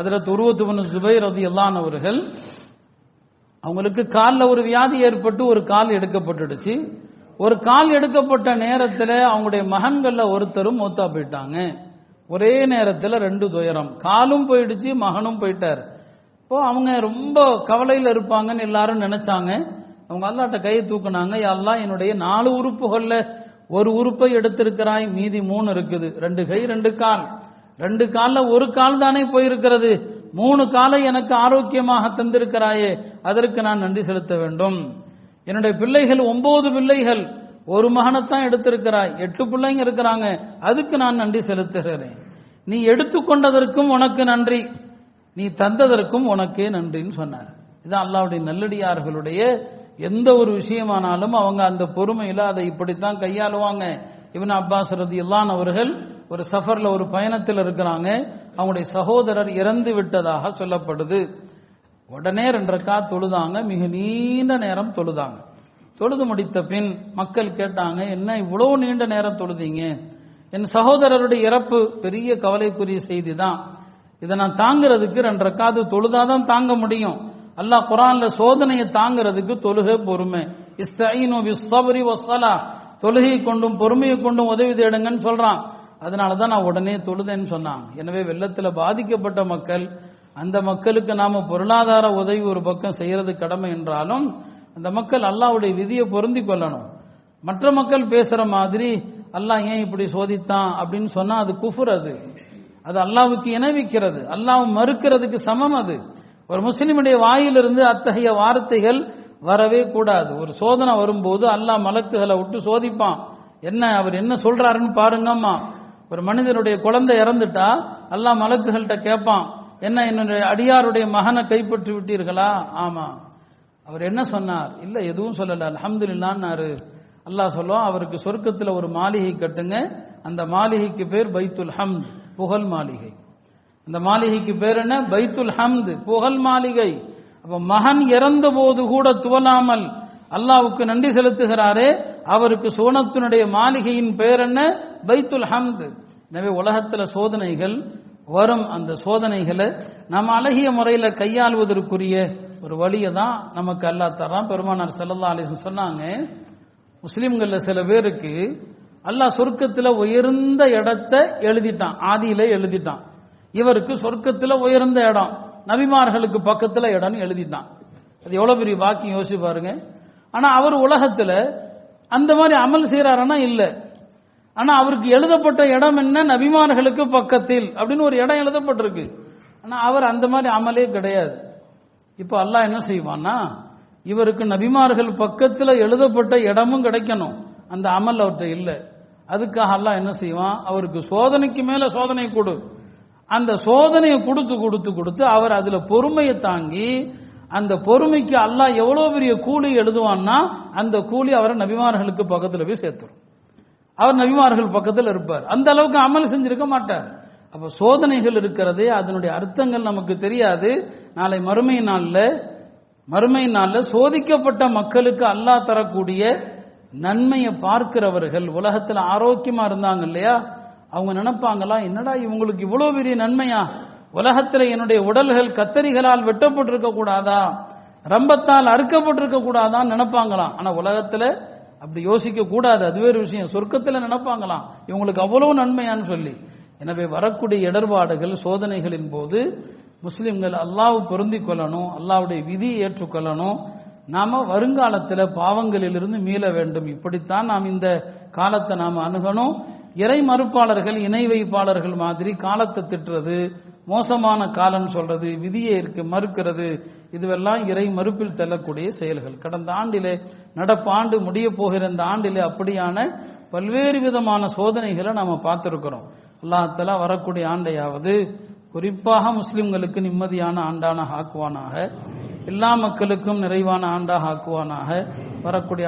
அதில் துருவத்துவன் சுபை ரதி அல்லான் அவர்கள் அவங்களுக்கு காலில் ஒரு வியாதி ஏற்பட்டு ஒரு கால் எடுக்கப்பட்டுடுச்சு. ஒரு கால் எடுக்கப்பட்ட நேரத்தில் அவங்களுடைய மகன்களில் ஒருத்தரும் மூத்தா போயிட்டாங்க. ஒரே நேரத்தில் ரெண்டு துயரம். காலும் போயிடுச்சு மகனும் போயிட்டார். இப்போ அவங்க ரொம்ப கவலையில் இருப்பாங்கன்னு எல்லாரும் நினைச்சாங்க. அவங்க அல்லாட்ட கையை தூக்குனாங்க. எல்லாம் என்னுடைய நாலு உறுப்புகளில் ஒரு உறுப்பை எடுத்திருக்கிறாய் மீதி மூணு இருக்குது. ரெண்டு கை ரெண்டு கால். ரெண்டு காலில் ஒரு கால் தானே போயிருக்கிறது. மூணு காலை எனக்கு ஆரோக்கியமாக தந்திருக்கிறாயே அதற்கு நான் நன்றி செலுத்த வேண்டும். என்னுடைய பிள்ளைகள் ஒன்பது பிள்ளைகள் ஒரு மகனைத்தான் எடுத்திருக்கிறாய். எட்டு பிள்ளைங்க இருக்கிறாங்க அதுக்கு நான் நன்றி செலுத்துகிறேன். நீ எடுத்துக்கொண்டதற்கும் உனக்கு நன்றி. நீ தந்ததற்கும் உனக்கே நன்றின்னு சொன்னார். இது அல்லாவுடைய நல்லடியார்களுடைய எந்த ஒரு விஷயமானாலும் அவங்க அந்த பொறுமையில அதை இப்படித்தான் கையாளுவாங்க. இவன் அப்பாஸ் ரதி அவர்கள் ஒரு சஃபர்ல ஒரு பயணத்தில் இருக்கிறாங்க. அவங்களுடைய சகோதரர் இறந்து விட்டதாக சொல்லப்படுது. உடனே ரெண்டரைக்கா தொழுதாங்க. மிக நீண்ட நேரம் தொழுதாங்க. தொழுது முடித்த பின் மக்கள் கேட்டாங்க என்ன இவ்வளவு நீண்ட நேரம் தொழுதீங்க? என் சகோதரருடைய இறப்பு பெரிய கவலைக்குரிய செய்தி தான் இதை நான் தாங்கிறதுக்கு ரெண்டரைக்காது தொழுதாதான் தாங்க முடியும். அல்லாஹ் குரான்ல சோதனையை தாங்கிறதுக்கு தொழுகை பொறுமை. இஸ்தீனு தொழுகை கொண்டும் பொறுமையை கொண்டும் உதவி தேடுங்கன்னு சொல்றான். அதனால தான் நான் உடனே தொழுதேன்னு சொன்னான். எனவே வெள்ளத்தில் பாதிக்கப்பட்ட மக்கள் அந்த மக்களுக்கு நாம பொருளாதார உதவி ஒரு பக்கம் செய்யறது கடமை என்றாலும் அந்த மக்கள் அல்லாவுடைய விதியை பொருந்தி கொள்ளணும். மற்ற மக்கள் பேசுற மாதிரி அல்லாஹ் ஏன் இப்படி சோதித்தான் அப்படின்னு சொன்னா அது குஃபுர் அது. அது அல்லாவுக்கு இணைவிக்கிறது அல்லாஹ் மறுக்கிறதுக்கு சமம் அது. ஒரு முஸ்லிமுடைய வாயிலிருந்து அத்தகைய வார்த்தைகள் வரவே கூடாது. ஒரு சோதனை வரும்போது அல்லாஹ் மலக்குகளை விட்டு சோதிப்பான். என்ன அவர் என்ன சொல்றாருன்னு பாருங்கம்மா. ஒரு மனிதனுடைய குழந்தை இறந்துட்டா அல்லாஹ் மலக்குகள்கிட்ட கேட்பான் என்ன என்னுடைய அடியாருடைய மகனை கைப்பற்றி விட்டீர்களா? ஆமா. அவர் என்ன சொன்னார்? இல்ல எதுவும் சொல்லல. இல்லான்னாரு அல்லாஹ் சொல்லுவோம் அவருக்கு சொர்க்கத்தில் ஒரு மாளிகை கட்டுங்க. அந்த மாளிகைக்கு பேர் பைத்துல் ஹம்த் புகழ் மாளிகை. அந்த மாளிகைக்கு பேர் என்ன? பைத்துல் ஹம்த் புகழ் மாளிகை. அப்ப மகன் இறந்த போது கூட துவலாமல் அல்லாவுக்கு நன்றி செலுத்துகிறாரே அவருக்கு சோனத்தினுடைய மாளிகையின் பெயர் என்ன? பைத்துல் ஹம்து. எனவே உலகத்தில் சோதனைகள் வரும் அந்த சோதனைகளை நம்ம அழகிய முறையில் கையாள்வதற்குரிய ஒரு வழியை தான் நமக்கு அல்லா தரான் பெருமானார் செல்லல்லா அலிசன் சொன்னாங்க முஸ்லீம்களில் சில பேருக்கு அல்லாஹ் சொர்க்கத்தில் உயர்ந்த இடத்தை எழுதிட்டான் ஆதியில எழுதிட்டான். இவருக்கு சொர்க்கத்தில் உயர்ந்த இடம் நபிமார்களுக்கு பக்கத்தில் இடம்னு எழுதிட்டான். அது எவ்வளோ பெரிய வாக்கியம் யோசிச்சு பாருங்க. ஆனால் அவர் உலகத்தில் அந்த மாதிரி அமல் செய்யறாருன்னா இல்லை. ஆனா அவருக்கு எழுதப்பட்ட இடம் என்ன? நபிமார்களுக்கு பக்கத்தில். அப்படின்னு ஒரு இடம் எழுதப்பட்டிருக்கு. ஆனா அவர் அந்த மாதிரி அமலே கிடையாது. இப்போ அல்லாஹ் என்ன செய்வான்னா இவருக்கு நபிமார்கள் பக்கத்துல எழுதப்பட்ட இடமும் கிடைக்கணும். அந்த அமல் அவர்கிட்ட இல்லை. அதுக்காக அல்லாஹ் என்ன செய்வான்? அவருக்கு சோதனைக்கு மேல சோதனை கொடு. அந்த சோதனையை கொடுத்து கொடுத்து கொடுத்து அவர் அதுல பொறுமையை தாங்கி அந்த பொறுமைக்கு அல்லாஹ் எவ்வளவு பெரிய கூலி எழுதுவான்னா அந்த கூலி அவரை நபிமார்களுக்கு பக்கத்தில் போய் சேர்த்துரும். அவர் நபிமார்கள் பக்கத்தில் இருப்பார். அந்த அளவுக்கு அமல் செஞ்சிருக்க மாட்டார். அப்ப சோதனைகள் இருக்கிறதே அதனுடைய அர்த்தங்கள் நமக்கு தெரியாது. நாளை மறுமை நாளில் மறுமை நாளில் சோதிக்கப்பட்ட மக்களுக்கு அல்லாஹ் தரக்கூடிய நன்மையை பார்க்கிறவர்கள் உலகத்தில் ஆரோக்கியமா இருந்தாங்க இல்லையா? அவங்க நினைப்பாங்களா என்னடா இவங்களுக்கு இவ்வளவு பெரிய நன்மையா? உலகத்தில் என்னுடைய உடல்கள் கத்தரிகளால் வெட்டப்பட்டிருக்க கூடாதா ரம்பத்தால் அறுக்கப்பட்டிருக்க கூடாதான்னு நினைப்பாங்களாம். ஆனா உலகத்துல அப்படி யோசிக்க கூடாது அது வேறு விஷயம். சொர்க்கத்தில் நினைப்பாங்களாம். இவங்களுக்கு அவ்வளவு நன்மையான்னு சொல்லி. எனவே வரக்கூடிய இடர்பாடுகள் சோதனைகளின் போது முஸ்லிம்கள் அல்லாஹ் பொருந்தி கொள்ளணும் அல்லாவுடைய விதியை ஏற்றுக்கொள்ளணும் நாம வருங்காலத்தில் பாவங்களிலிருந்து மீள வேண்டும். இப்படித்தான் நாம் இந்த காலத்தை நாம் அணுகணும். இறை மறுப்பாளர்கள் இணை வைப்பாளர்கள் மாதிரி காலத்தை திட்டுறது மோசமான காலம் சொல்றது விதியை இருக்கு மறுக்கிறது இதுவெல்லாம் இறை மறுப்பில் தள்ளக்கூடிய செயல்கள். கடந்த ஆண்டிலே நடப்பாண்டு முடிய போகிற இந்த ஆண்டிலே அப்படியான பல்வேறு விதமான சோதனைகளை நாம பார்த்திருக்கிறோம். அல்லாஹலா வரக்கூடிய ஆண்டையாவது குறிப்பாக முஸ்லிம்களுக்கு நிம்மதியான ஆண்டான ஆக்குவானாக எல்லா மக்களுக்கும் நிறைவான ஆண்டாக ஆக்குவானாக வரக்கூடிய